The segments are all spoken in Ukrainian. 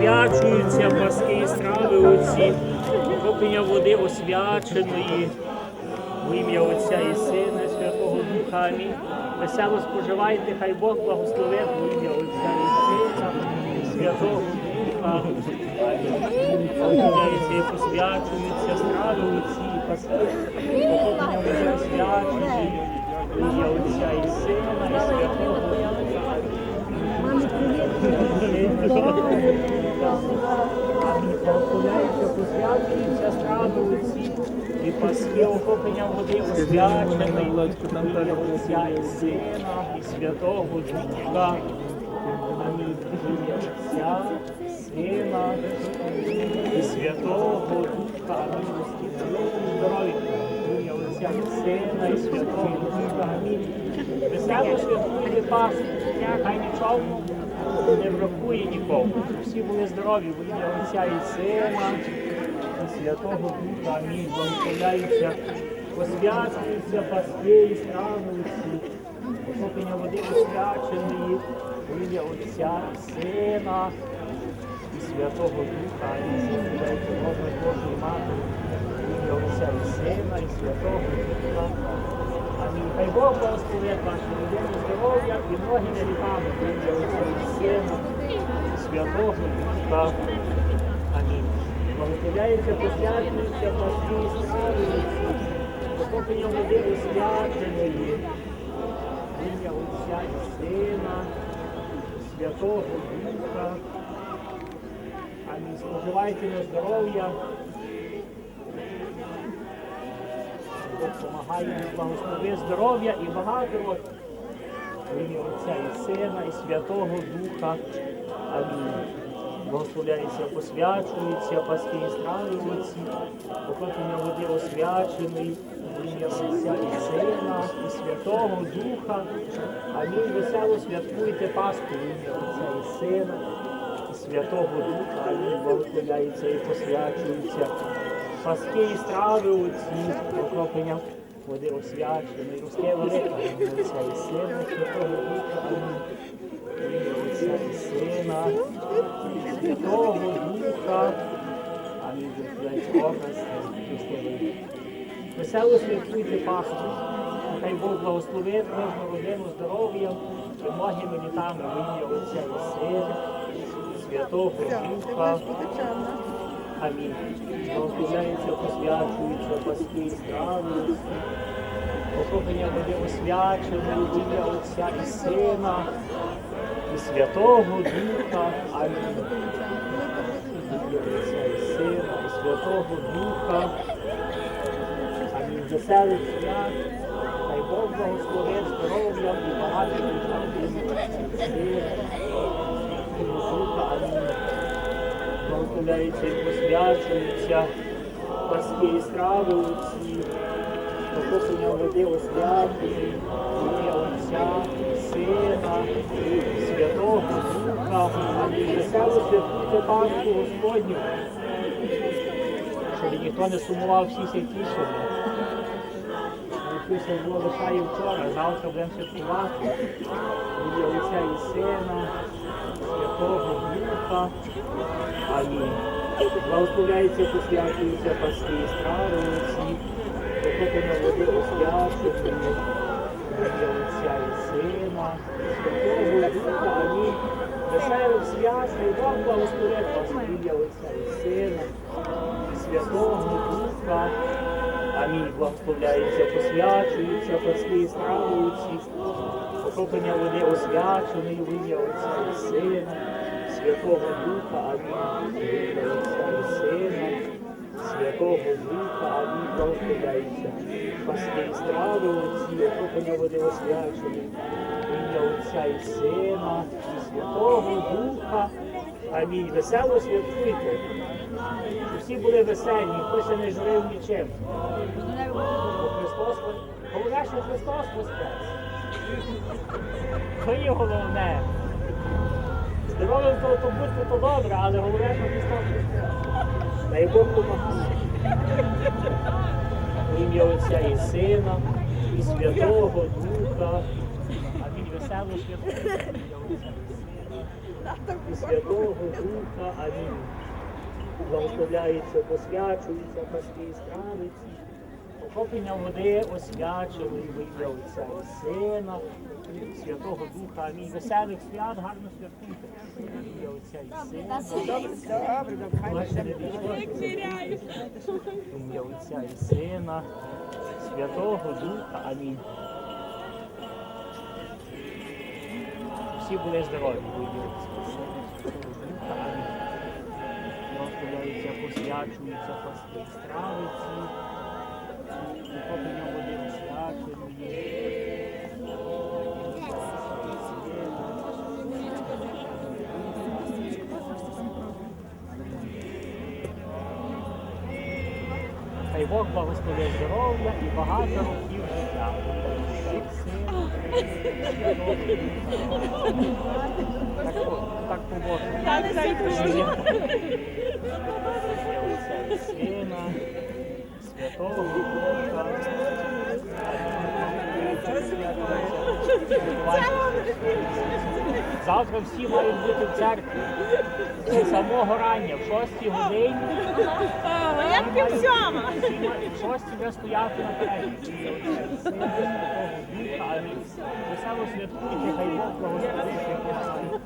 освячуються паски і страви оці, кропення води освяченої, в ім'я Отця і Сина, Святого Духа. Весело споживайте, хай Бог благословить в ім'я Отця і Сина, Святого Духа. Помиляється і посвячуються страви оці, паски, кропення води освяченої, в ім'я Отця і Сина, і Святого Духа. Благословляється, посвячуються страви оці, і паски охоплення води освячений, ім'я Отця і Сина, і Святого Духа. Амінь. Отця, Сина і Святого Духа. Амінь. Здорові. Ім'я Отця і Сина і Святого Духа. Амінь. Весело святкуйте Пасху. Хай нічого не бракує нікому. Всі були здорові, в ім'я Отця і Сина, і Святого Духа. Амінь. Благословляються, посвячуються паски і усі. Води освяченої, в ім'я Отця і Сина, і Святого Духа. Благословляється Божої Божої Матері, в ім'я Отця і Сина, і Святого Духа. Хай Бог благословить вашу родину здоров'я і ноги не літами, в ім'я Сина, Святого Духа. Амінь. Благословляється, і страви усі. Охоплення води освяченої. Ім'я Отця і Сина, Святого Духа. Амінь. Споживайте на здоров'я. Бог допомагає благослови здоров'я і багато ім'я Отця і Сина, і Святого Духа. Амінь. Благословляється, посвячується, паски і страви оці, води освячений, ім'я Отця і Сина, і Святого Духа. Амінь. Весело святкуйте Пасху, ім'я Отця і Сина, і Святого Духа. Амінь. Благословляється і посвячується. Паски і страви оці, покропення води освяченої, руске велика, Отця і Сина, Святого Духа. Отця і Сина, Святого Духа. Амінь. Благословляється образ Христовий. Весело святкуйте Пасху. Хай Бог благословить кожну родину здоров'ям, многими літами в ім'я Отця і Сина, Святого Духа. Амінь. Благословляється, посвячується паски і страви. Охоплення води освячене ім'я Отця і Сина, і Святого Духа. Амінь. Отця і Сина, і Святого Духа. Амінь. Веселих свят. Хай Бог благословить здоров'ям і багатим життям Духа. Амінь благословляються і посвячуються паски і страви усі, охоплення води освячені, ім'я Отця, Сина, і Святого Духа. Амінь. Весело святкуйте Пасху Господню, щоб ніхто не сумував всі тішили. Якуся було лишає вчора, завтра будемо святкувати. Ім'я Отця і Сина, Святого Духа. Амінь. Благословляється, посвячуються паски і страви усі, охоплення води освячені, ім'я Отця і Сина, Святого Духа. Амінь. Веселих свят, хай Бог благословить вас, ім'я Отця і Сина, і Святого Духа. Амінь. Благословляється, посвячуються паски і страви усі, охоплення води освячений, в Отця і Сина. Святого Духа, Амінь, Отця і Сина, Святого Духа, Амінь, благословляється. Паски і страви оці, охоплення води освячені, ім'я Отця і Сина, Святого Духа, Амінь. Весело святкуйте. Всі були веселі, хто ще не журив нічим. Христос, головне, що Христос воскрес. То є головне. Здоровим то, то бути то добре, але головне, що Христос Христос. Дай Бог допомагає. Ім'я Отця і Сина, і Святого Духа. Амінь. Весело святого. В ім'я Отця і Сина. і Святого Духа. Амінь. Благословляється, посвячується паски і стравиці. Охоплення води освячили в ім'я Отця і Сина, і Святого Духа. Амінь. Веселих свят, гарно святкуйте. Ім'я Отця і Сина. Ваше. В ім'я Отця і Сина, Святого Духа. Амінь. Всі були здорові, в Благословляються, посвячуються паски і стравиці. Охоплення води освяченої. Хай Бог благословить здоров'я і багато років життя. Всіх сил, Святого Духа. Так, по- так побожно. Отця і Сина, Святого Духа. Завтра всі мають бути в церкві. З самого рання, в 6 годині. Як пів сьома. В 6 вже стояти на переді. Весело святкуйте, хай Бог благословить.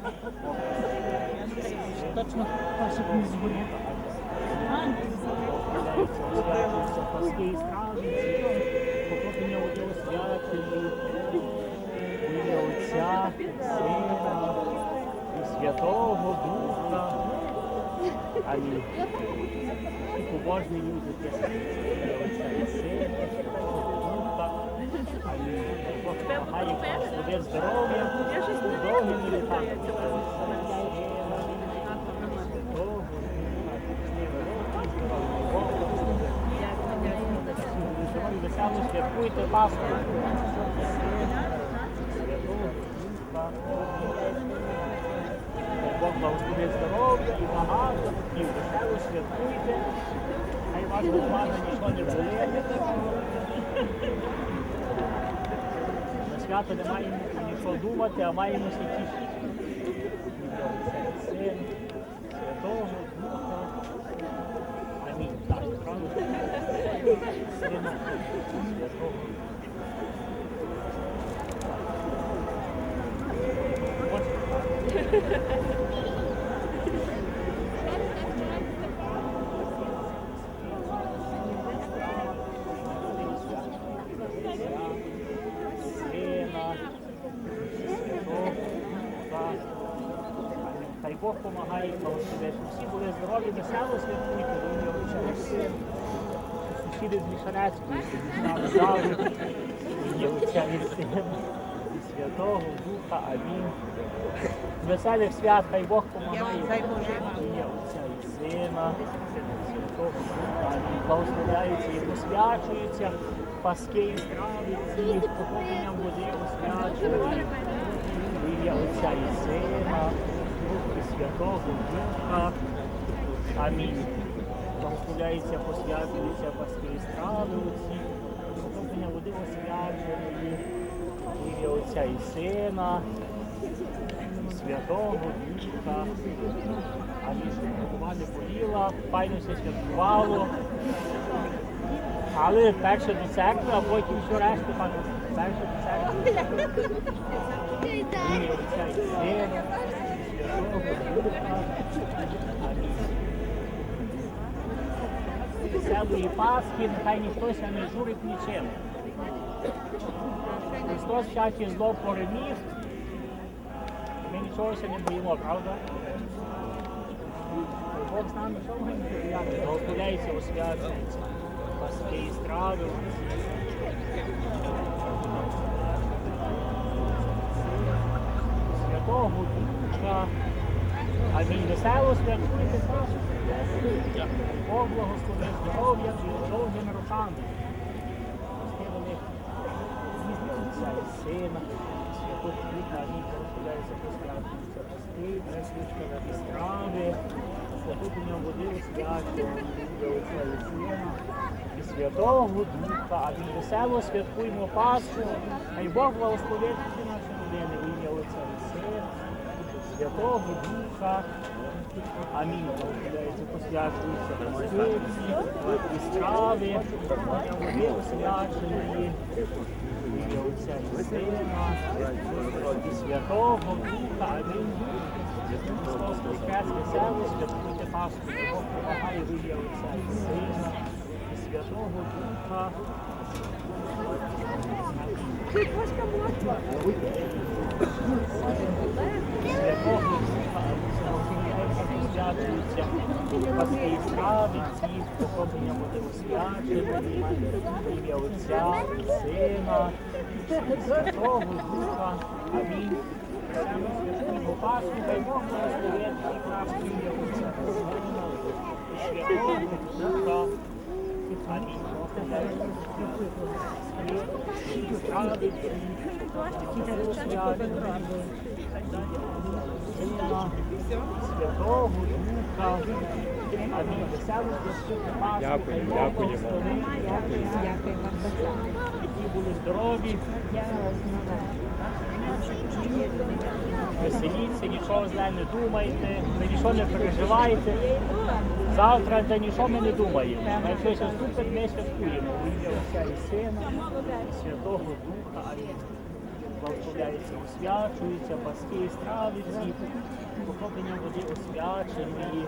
Точно, щоб не. Освячуються паски і стражниці, покликання води освячені, в ім'я Отця, Сина і Святого Духа. Амінь. І побожні люди, Отця і Сина, і Святого Духа. Амінь. Бог допомагає, благословить здоров'я, довгими літами. Весело святкуйте Пасху. Хай Бог благословить здоров'я і багато. І весело святкуйте. Хай вас буквально нічого не болить. На свято не маємо нічого думати, а маємо тішити. Син, Святого Духа. Амінь. Так, правда? Сина, Святого Духа. Сина, Святого Духа. Хай Бог допомагає благословити. Всі були здорові, весело святкуйте, в ім'я Отця і Сина. Сусіди з Мішарецької, собі з нами завжди. В ім'я І. І Святого Духа. Амінь. Веселих свят, хай Бог допомагає. В Отця і Сина. Святого Духа. Амінь. Благословляються і посвячуються. Паски і стравиці, походенням води освячують. В ім'я Отця і Сина, і Святого Духа. Амінь. Благословляється, посвячується паски і страви оці, походення води освяченої. Ім'я Отця і Сина, і Святого Духа. Амінь. Не боліла, файно все святкувало. Але перше до церкви, а потім все решту, пане. Перше до церкви. Ім'я Отця і Сина, Святого Духа. Амінь. Пасхи, нехай ніхто ся не журить нічим. Христос всяке зло переміг. Ми нічого ся не боїмо, правда? Бог з нами ми не бояться? Благословляється, освячується. Паски і страви. Святого Духа. Амінь. Весело святкуйте. Бог благословить здоров'я і довгими роками. Пасти великі. Отця і Сина, Святого Духа, амінь, благословляється посвячується пасти, пресвічка і страви, святого води освячує, до Отця і Сина, і Святого Духа, амінь. Весело святкуємо Пасху, хай Бог благословить всі наші родини, в ім'я Отця і Сина, Святого Духа. Амінь. Благословляється, посвячується і страви, води ім'я Отця і Сина, і Святого Духа. Амінь. Христос Воскрес, весело, святкуйте Пасху, Сина, Святого Духа. Святого Духа, освячуються паски ім'я Отця і Сина. Амінь. Пасху, хай Бог Отця і Сина, і Святого Духа. Амінь. Страви, Святого Духа. Амінь. Весело священну Дякую, благословить. Дякую були здорові. Веселіться, нічого зле не думайте, ви нічого не переживайте. Завтра за нічого ми не думаємо. Якщо щось наступить, ми святкуємо. І Сина, Святого Духа. Амінь. Благословляється, освячується, паски страви всі, похоплення води освячені.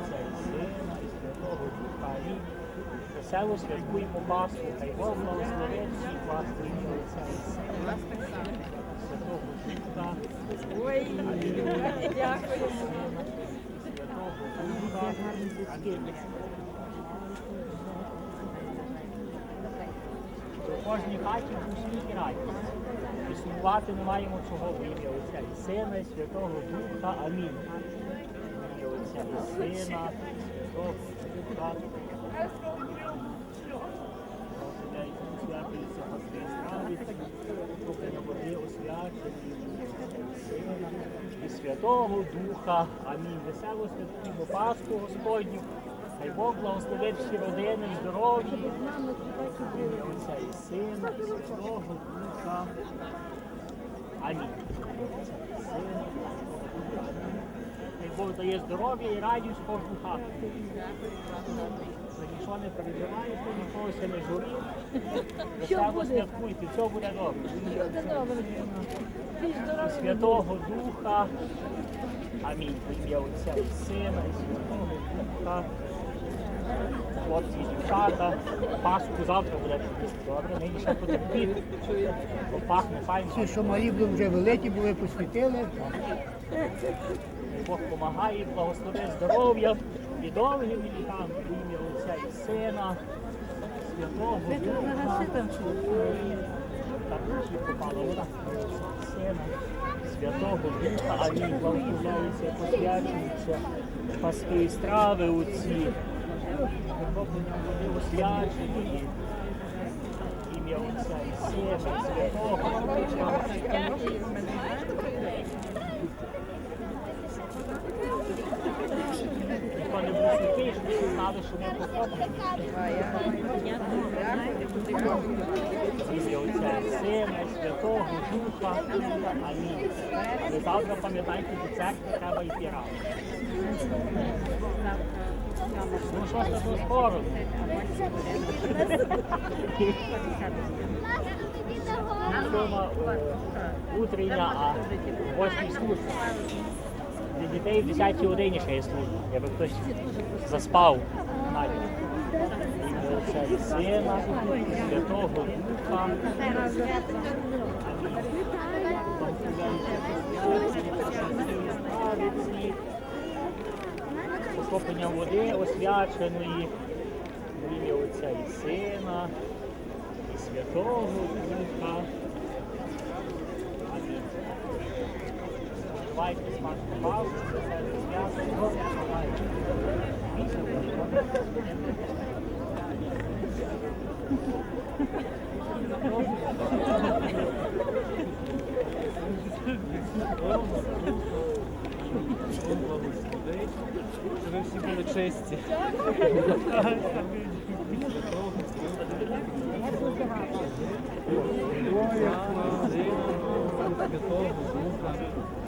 Отця і Сина, і Святого Духа. Амінь. Весело святкуємо Пасху, хай Бог благословить всіх вас в ім'я Святого Духа. Ой, дякую. У кожній хаті в усміх і радість. І сумувати не маємо чого в ім'я Отця і Сина, і Святого Духа. Амінь. В ім'я Отця і Сина, Святого Духа. Благословляйте, святується паски стравиці, трохи на води освячені, Сина і Святого Духа. Амінь. Весело святкуємо Пасху Господню. Хай Бог благословить всі родини, здоров'я. Отця і Сина, і Святого Духа. Амінь. Отця і Сина, і Святого Духа. Амінь. Хай Бог дає здоров'я і радість кожну хату. За нічого не переживайте, нікого ще не журіть. Весело святкуйте, все буде добре. Святого Духа. Амінь. Ім'я Отця і Сина, і Святого Духа. Хлопці і дівчата, Пасху завтра буде. Добре, нині ще потерпіть. Бо пахне файно. Що малі були вже великі, були посвітили. Бог допомагає, благослови здоров'я і довгим літам в ім'я Отця і Сина, Святого Духа. Так чи попала вода Сина, Святого Духа, амінь, благословляється, посвячується, паски і страви у ці, викоплення води освячені, ім'я Отця і Сина, Святого Духа. Сина, Святого Духа. Амінь. І завтра пам'ятайте, до церкви треба йти рано. Ну що ж це скоро? Утрення, а восьмій служба. Для дітей в 10 годині ще є служба, якби хтось заспав і Сина, Святого Духа. Покоплення води освяченої ім'я Отця і Сина, і Святого Духа. Ви всі були чисті. Святого Духа.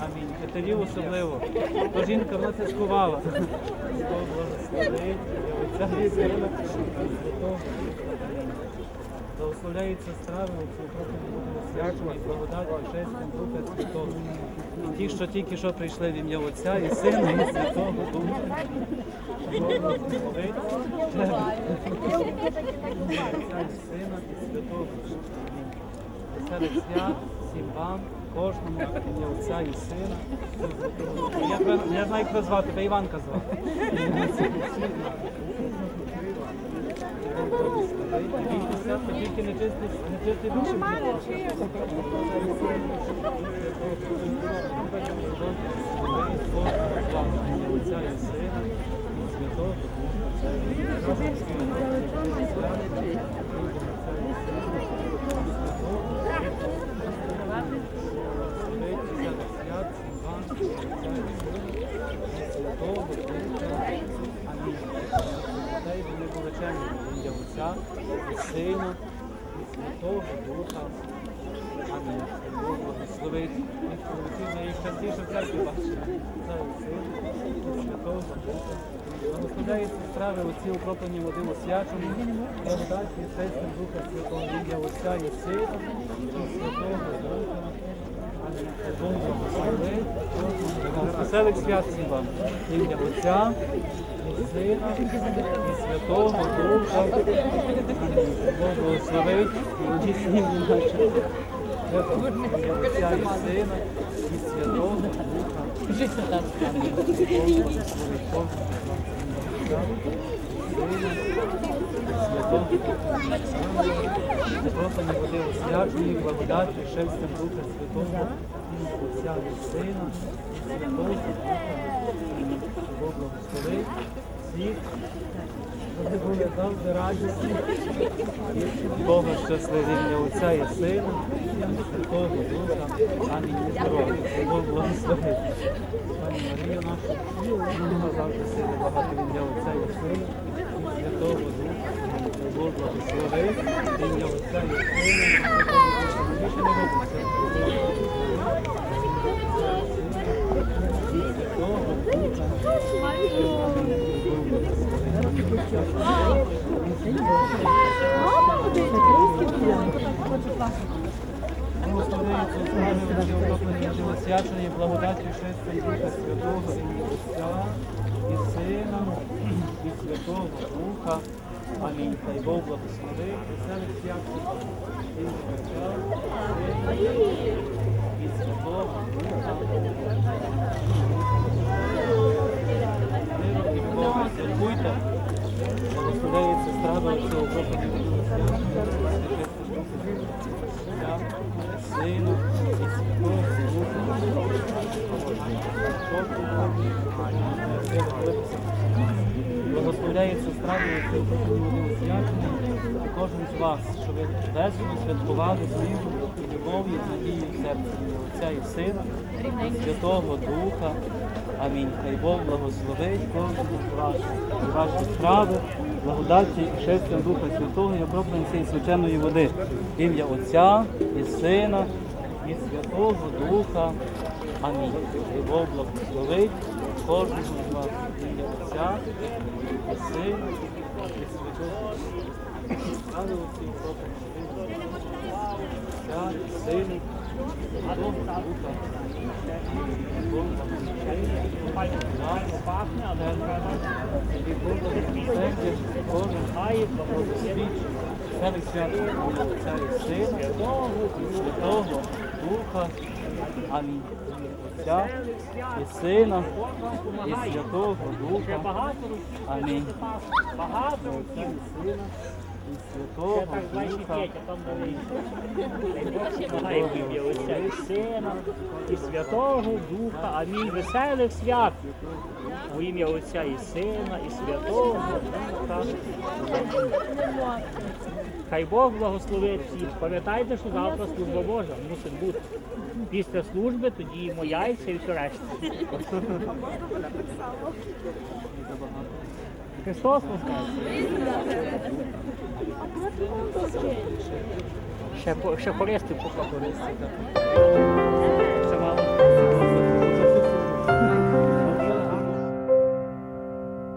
Амінь. Катерів особливо. То жінка вона це сховала. Благословляються страви свячення і шестим Духа Святого. Ті, що тільки що прийшли в ім'я Отця і Сина і Святого Духа. Отця і Сина і Святого Духа. Веселих свят всім вам, кожному ім'я Отця і Сина. Я, я знаю, як тебе звати, тебе Іванка звати. Тільки не душі. Отця і Сина, і Святого Дай вони величезні ім'я Отця і Сина, і Святого Духа. Амінь. Бог благословить. Їх чоловіків найчастіше в церкві бачимо. Отця і Сина, і Святого Духа. Благословляються страви оці окроплені води освячені, благодаті і шестим Духа Святого ім'я Отця і Сина, і Святого Духа. Веселих свят всім вам. Ім'я Отця і Сина, і Святого Духа. Бог благословить. І наші. Отця і Сина, і Святого Духа. Амінь. Бог благословить. Прослані води освячені, благодаті, шестим Духа Святого, Отця і Сина, і Святого Духа. Бог благословить всіх, щоб були завжди радісні. Бога щасливі ім'я Отця і Сина, і Святого Духа. Амінь. Здоров'я. Бог благословить. Пані Марію нашу, вона завжди сили багато ім'я Отця і Сина, Духа. Бог благословить. Ім'я Отця і благодаті шестим Духа Святого і Отця, і Сина, і Святого Духа. Амінь. Хай Бог благословить, веселих святів, і Отця, Сина, і Святого Духа. Миру і Бога святкуйте. Благословляється страва цього окроплені живосвячені, шестим Духа Сина і Святого Духа. Благословляється страви освячені і кожен з вас, що ви весело святкували з ним і любов'ю, і надією в серці Отця і Сина, і Святого Духа. Амінь. Хай Бог благословить кожного з вас і ваші справи, благодаті і шестям Духа Святого і окроплення цієї свяченої води. Ім'я Отця і Сина і Святого Духа. Амінь. Хай Бог благословить кожного з вас. В Ім'я Отця і Сина і Святого Духа. Слава Отцю і проповіді. Отця і Сина і Святого Духа. Бог Отця і Сина, і Святого Духа. Амінь. Отця і Сина, і Святого Духа. Амінь. Отця і Сина, і Святого Духа. Амінь. Веселих свят. У ім'я Отця і Сина, і Святого Духа. Хай Бог благословить всіх. Пам'ятайте, що завтра служба Божа мусить бути. Після служби тоді їмо яйця і все решта. Христос воскрес. Ще, ще хористи покликали.